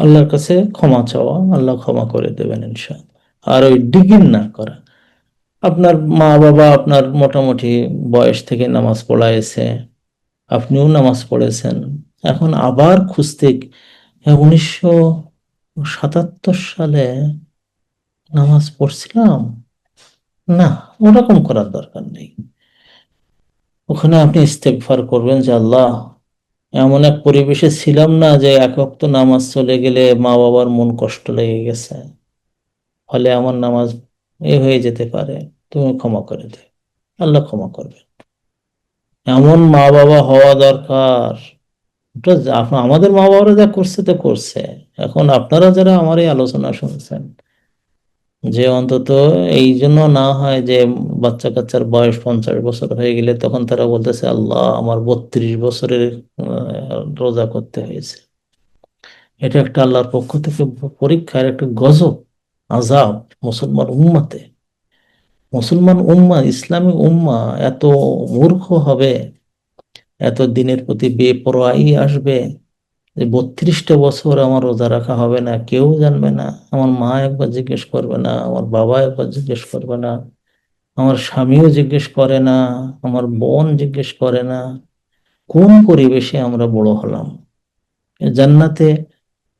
আল্লাহর কাছে ক্ষমা চাওয়া, আল্লাহ ক্ষমা করে দেবেন ইনশাআল্লাহ। আর ওই ডিগিন না করা। আপনার মা বাবা আপনার মোটামুটি বয়স থেকে নামাজ পড়াইছে, আপনিও নামাজ পড়েছেন। এখন আবার খুঁজতে হ্যাঁ উনিশশো সাতাত্তর সালে নামাজ পড়ছিলাম? না, ওরকম করার দরকার নেই। ওখানে আপনি ইস্তেগফার করবেন যে, আল্লাহ এমন এক পরিবেশে ছিলাম না যে এক ওয়াক্ত নামাজ চলে গেলে মা বাবার মন কষ্ট লেগে গেছে। ফলে আমার নামাজ এ হয়ে যেতে পারে। তুমি ক্ষমা করে দে। আল্লাহ ক্ষমা করবে। এমন মা বাবা হওয়া দরকার। আমাদের মা বাবারা যা করছে তো করছে। এখন আপনারা যারা আমার এই আলোচনা শুনছেন যে অন্তত এই জন্য না হয় যে বাচ্চা কাচ্চার বয়স পঞ্চাশ বছর হয়ে গেলে তখন তারা বলতেছে, আল্লাহ, আমার বত্রিশ বছরের রোজা করতে হয়েছে। এটা একটা আল্লাহর পক্ষ থেকে পরীক্ষার একটা গজব আজাব মুসলমান উম্মাতে। মুসলমান উম্মা, ইসলামী উম্মা এত মূর্খ হবে, এত দিনের প্রতি বেপরোয়াই আসবে। যে বত্রিশটা বছর আমার রোজা রাখা হবে না কেউ জানবে না। আমার মা একবার জিজ্ঞেস করবে না আমার বাবা একবার জিজ্ঞেস করবে না আমার স্বামীও জিজ্ঞেস করে না আমার বোন জিজ্ঞেস করে না। কোন পরিবেশে আমরা বড় হলাম? জান্নাতে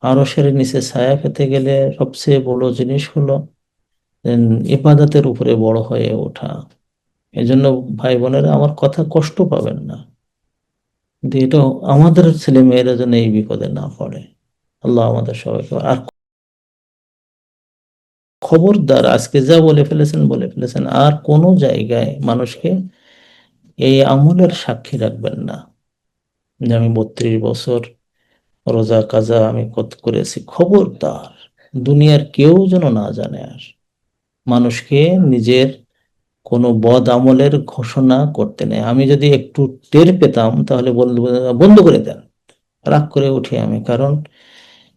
আরশের নিচে ছায়া পেতে গেলে সবচেয়ে বড় জিনিস হলো উম, ইবাদতের উপরে বড় হয়ে ওঠা। এজন্য ভাই বোনেরা আমার কথা কষ্ট পাবেন না। কিন্তু এটা আমাদের ছেলে মেয়েরা যেন এই বিপদে না পড়ে। আল্লাহ আমাদের সবাইকে আর খবরদার, আজকে যা বলে ফেলেছেন বলে ফেলেছেন। আর কোনো জায়গায় মানুষকে এই আমলের সাক্ষী রাখবেন না। যে আমি বত্রিশ বছর রোজা কাজা আমি কত করেছি, খবরদার। দুনিয়ার কেউ যেন না জানে আর। মানুষকে নিজের কোনো বদ আমলের ঘোষণা করতে নেই। আমি যদি একটু টের পেতাম, তাহলে বন্ধ করে দেন। রাগ করে উঠি আমি, কারণ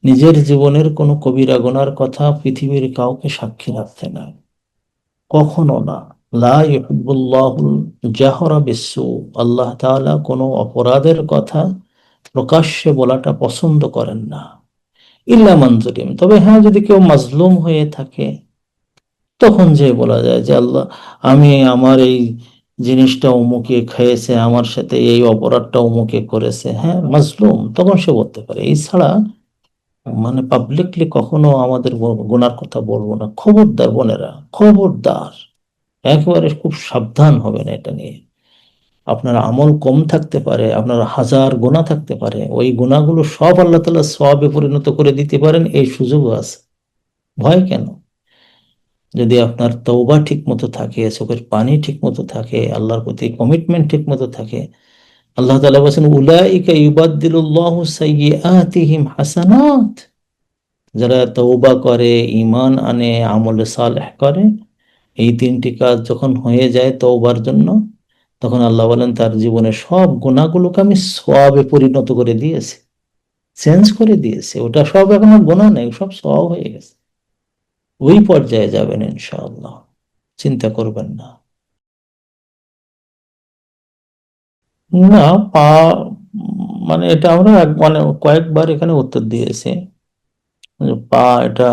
নিজের জীবনের কোনো কবিরা গোনার কথা পৃথিবীর কাউকে সাক্ষী রাখতে না কখনো না। জাহরা বিসসু। আল্লাহ তাআলা কোনো অপরাধের কথা প্রকাশ্যে বলাটা পছন্দ করেন না। ইল্লা মঞ্জুরিম তবে হ্যাঁ যদি কেউ মাজলুম হয়ে থাকে তখন যে বলা যায় যে আল্লাহ, আমি আমার এই জিনিসটা অমুকে খেয়েছে, আমার সাথে এই অপরাধটা অমুকে করেছে। হ্যাঁ মাজলুম, তখন সে বলতে পারে। এছাড়া মানে পাবলিকলি কখনো আমাদের গুনার কথা বলব না। খবরদার বোনেরা, খবরদার। একেবারে খুব সাবধান হবেন এটা নিয়ে। আপনার আমল কম থাকতে পারে, আপনার হাজার গুণা থাকতে পারে। ওই গুণাগুলো সব আল্লাহ তাআলা সওয়াবে পরিণত করে দিতে পারেন, এই সুযোগও আছে। ভয় কেন? যদি আপনার তৌবা ঠিক মতো থাকে, চোখের পানি ঠিক মতো থাকে, আল্লাহর প্রতি কমিটমেন্ট ঠিক মতো থাকে, আল্লাহ তালা বলেছেন, উলাইকা ইউবাদদিলুল্লাহু সাইয়্যাতিহিম হাসানাত। যারা তওবা করে, ঈমান আনে, আমলে সালেহ করে, এই তিনটি কাজ যখন হয়ে যায় তওবার জন্য, তখন আল্লাহ বলেন, তার জীবনের সব গুণাগুলোকে আমি সওয়াবে পরিণত করে দিয়েছি, চেঞ্জ করে দিয়েছে। ওটা সব এখন গুনাহ নেই, সব সওয়াব হয়ে গেছে। ওই পর্যায়ে যাবেন ইনশাআল্লাহ। চিন্তা করবেন না। না, পা মানে এটা আমরা মানে কয়েকবার এখানে উত্তর দিয়েছি। পা এটা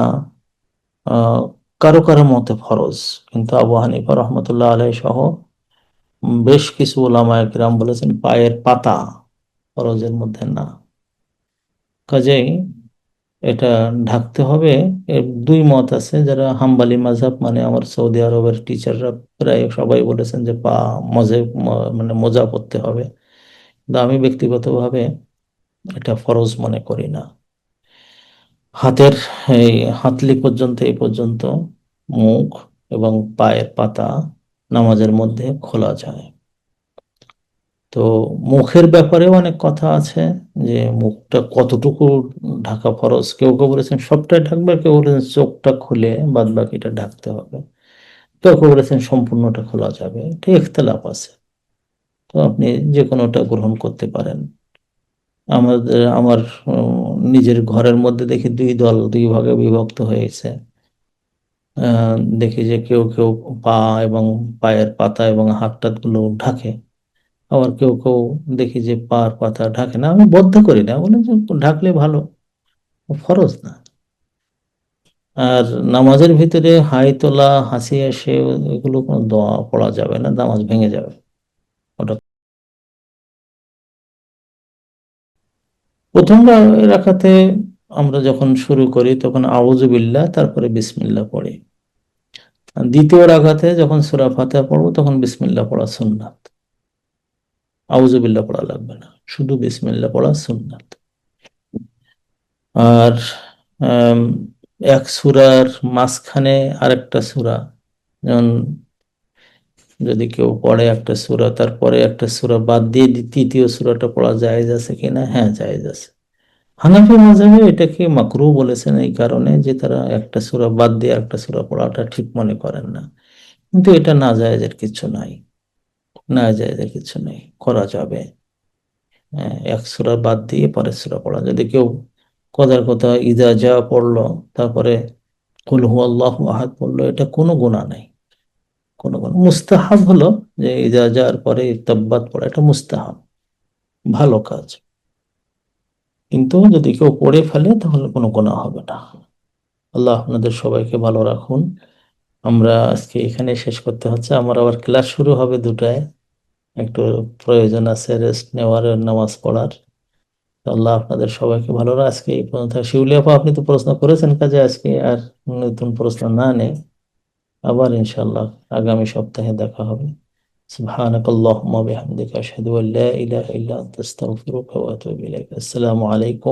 কারও কারও মতে ফরজ। কিন্তু আবু হানিফা রহমতুল্লাহ আলাই সহ বেশ কিছু ওলামা গ্রাম বলেছেন, পায়ের পাতা ফরজের মধ্যে না। কাজেই এটা ঢাকতে হবে। এর দুই মত আছে। যারা হাম্বালি মাযহাব মানে আমার সৌদি আরবের টিচাররা প্রায় সবাই বলেছেন যে পা মজে মানে মোজা পরতে হবে। কিন্তু আমি ব্যক্তিগতভাবে এটা ফরজ মনে করি না। হাতের এই হাতলি পর্যন্ত এই পর্যন্ত মুখ এবং পায়ের পাতা নামাজের মধ্যে খোলা যায়। তো মুখের ব্যাপারেও অনেক কথা আছে যে মুখটা কতটুকু ঢাকা ফরজ? কেউ কেউ বলেছেন সবটাই ঢাকবে, কেউ বলেছেন চোখটা খুলে বাদ বাকিটা ঢাকতে হবে। কেউ কেউ বলেছেন সম্পূর্ণটা খোলা যাবে। এটা ইখতলাফ আছে। তো আপনি যে কোনোটা গ্রহণ করতে পারেন। আমাদের, আমার, নিজের ঘরের মধ্যে দেখি দুই দল দুই ভাগে বিভক্ত হয়েছে। দেখি যে কেউ কেউ পা এবং পায়ের পাতা এবং হাত টাতগুলো ঢাকে। আবার কেউ কেউ দেখি যে পা আর পাতা ঢাকে না, আমি বদ্ধ করি না, বলে যে ঢাকলে ভালো, ফরজ না। আর নামাজের ভিতরে হাই তোলা, হাসি আসে, এগুলো কোনো দোয়া পড়া যাবে না, নামাজ ভেঙে যাবে। ওটা প্রথম রা- রাকাতে আমরা যখন শুরু করি, তখন আউজুবিল্লাহ তারপরে বিসমিল্লা পড়ি। দ্বিতীয় রাকাতে যখন সূরা ফাতিহা পড়ব, তখন বিসমিল্লাহ পড়া সুন্নাত। আউজুবিল্লাহ পড়া লাগবে না। শুধু বিসমিল্লাহ পড়া সুন্নাত। আর এক সূরার মাঝখানে আরেকটা সূরা। যেমন যদি কেউ পড়ে একটা সূরা, তারপরে একটা সূরা বাদ দিয়ে তৃতীয় সূরাটা পড়া জায়েজ আছে কিনা হ্যাঁ জায়েজ আছে। হানাফি মাযহাবে এটাকে মাকরু বলেছেন এই কারণে যে তারা একটা সূরা বাদ দিয়ে একটা সূরা পড়াটা ঠিক মনে করেন না। কিন্তু এটা না জায়েজের কিছু নাই। না জায়েজের কিছু নেই করা যাবে। হ্যাঁ, এক সূরা বাদ দিয়ে পরের সূরা পড়া। যদি কেউ কথার কথা ইদা যা পড়ল তারপরে কুল হু আল্লাহ আহাদ পড়ল এটা কোনো গুনাহ নাই। কোনো গুনাহ মুস্তাহাব হলো যে ইদা যার পরে তাব্বাত পড়া এটা মুস্তাহাব। ভালো কাজ। কিন্তু যদি কেউ পড়ে ফেলে তাহলে কোনো গুনাহ হবে না। আল্লাহ আপনাদের সবাইকে ভালো রাখুন। আমরা আজকে এখানে শেষ করতে হচ্ছে। আমার আবার ক্লাস শুরু হবে দুটায়। একটু প্রয়োজন আছে রেস্ট নেওয়ার আর নামাজ পড়ার তো আল্লাহ আপনাদের সবাইকে ভালো রাখ আজকে এই পর্যন্ত শিউলি আপা আপনি তো প্রশ্ন করেছেন কাজে আজকে আর নতুন প্রশ্ন না নেই আবার ইনশাআল্লাহ আগামী সপ্তাহে দেখা হবে سبحانك اللهم وبحمدك أشهد أن لا إله إلا أنت أستغفرك وأتوب إليك السلام عليكم